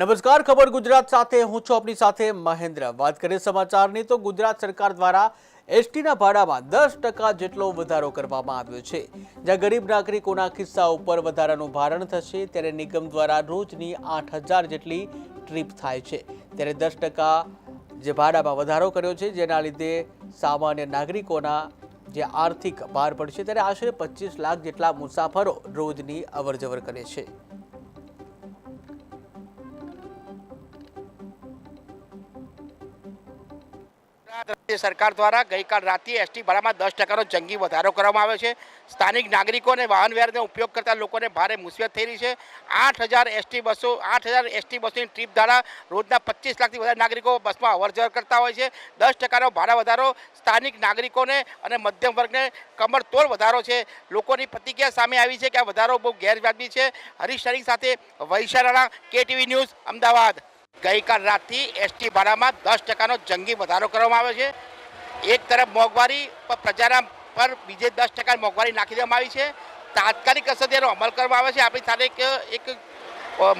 નમસ્કાર, ખબર ગુજરાત સાથે. હું છું આપની સાથે મહેન્દ્ર. વાત કરીએ સમાચારની તો ગુજરાત સરકાર દ્વારા એસટીના ભાડામાં દસ ટકા જેટલો વધારો કરવામાં આવ્યો છે. જ્યાં ગરીબ નાગરિકોના ખિસ્સા ઉપર વધારાનું ભારણ થશે, ત્યારે નિગમ દ્વારા રોજની આઠ હજાર જેટલી ટ્રીપ થાય છે. ત્યારે દસ ટકા જે ભાડામાં વધારો કર્યો છે, જેના લીધે સામાન્ય નાગરિકોના જે આર્થિક ભાર પડશે, ત્યારે આશરે પચીસ લાખ જેટલા મુસાફરો રોજની અવરજવર કરે છે. રાજ્ય સરકાર દ્વારા ગઈકાલ રાતથી એસટી ભાડામાં દસ ટકાનો જંગી વધારો કરવામાં આવ્યો છે. સ્થાનિક નાગરિકો અને વાહન વ્યવહારનો ઉપયોગ કરતા લોકોને ભારે મુસીબત થઈ રહી છે. આઠ હજાર એસટી બસો, આઠ હજાર એસટી બસોની ટ્રીપ દ્વારા રોજના પચીસ લાખથી વધારે નાગરિકો બસમાં અવરજવર કરતા હોય છે. દસ ટકાનો ભાડા વધારો સ્થાનિક નાગરિકોને અને મધ્યમ વર્ગને કમરતોડ વધારો છે. લોકોની પ્રતિક્રિયા સામે આવી છે કે આ વધારો બહુ ગેરવાજબી છે. હરીશ સાથે વૈશારાણા કેટીવી ન્યૂઝ, અમદાવાદ. ગઈકાલ રાતથી એસટી ભાડામાં દસ ટકાનો જંગી વધારો કરવામાં આવ્યો છે. એક તરફ મોંઘવારી પર પ્રજાના પર બીજે દસ ટકા મોંઘવારી નાખી દેવામાં આવી છે. તાત્કાલિક અસરથી એનો અમલ કરવામાં આવે છે. આપણી સાથે એક એક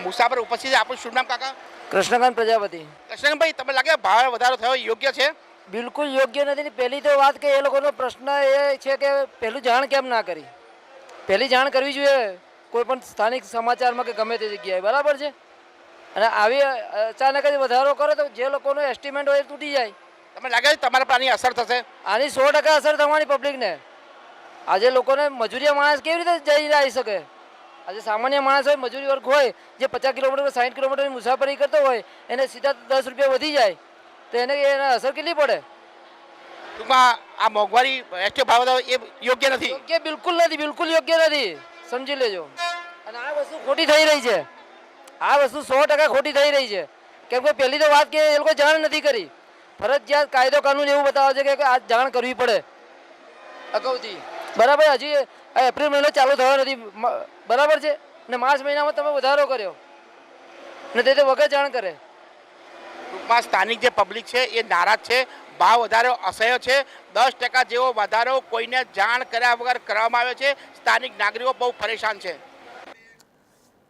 મુસાફર ઉપસ્થિત આપણું શું નામ કાકા? કૃષ્ણકાંત પ્રજાપતિ. કૃષ્ણભાઈ તમને લાગે ભાવ વધારો થયો યોગ્ય છે? બિલકુલ યોગ્ય નથી. પહેલી તો વાત કે એ લોકોનો પ્રશ્ન એ છે કે પહેલું જાણ કેમ ના કરી? પહેલી જાણ કરવી જોઈએ. કોઈ પણ સ્થાનિક સમાચારમાં કે ગમે તે જગ્યાએ. બરાબર છે? અને આવી અચાનક જ વધારો કરે તો જે લોકોનો એસ્ટિમેટ હોય તૂટી જાય. તમને લાગે છે તમારા પર આની અસર થશે? આની સો ટકા અસર થવાની પબ્લિકને આજે લોકોને મજૂરિયા માણસ કેવી રીતે જઈ આવી શકે? આજે સામાન્ય માણસ હોય મજૂરી વર્ગ હોય જે પચાસ કિલોમીટર સાઠ કિલોમીટરની મુસાફરી કરતો હોય એને સીધા દસ રૂપિયા વધી જાય. તો એને એને અસર કેટલી પડે? ટૂંકમાં આ મોંઘવારી એસટી ભાવ એ યોગ્ય નથી. યોગ્ય બિલકુલ નથી બિલકુલ યોગ્ય નથી. સમજી લેજો. અને આ વસ્તુ ખોટી થઈ રહી છે. આ વસ્તુ સો ટકા ખોટી થઈ રહી છે. કેમ કે પહેલી તો વાત કે એ લોકો જાણ નથી કરી. ફરજિયાત કાયદો કાનૂન એવું બતાવે છે કે આ જાણ કરવી પડે. અગાઉથી બરાબર, હજી એપ્રિલ મહિનો ચાલુ થયો નથી. બરાબર છે? ને માર્ચ મહિનામાં તમે વધારો કર્યો. ને તે વગર જાણ કરે. ટૂંકમાં સ્થાનિક જે પબ્લિક છે એ નારાજ છે, ભાવ વધારો અસહ્ય છે. દસ ટકા જેવો વધારો કોઈને જાણ કર્યા વગર કરવામાં આવ્યો છે. સ્થાનિક નાગરિકો બહુ પરેશાન છે.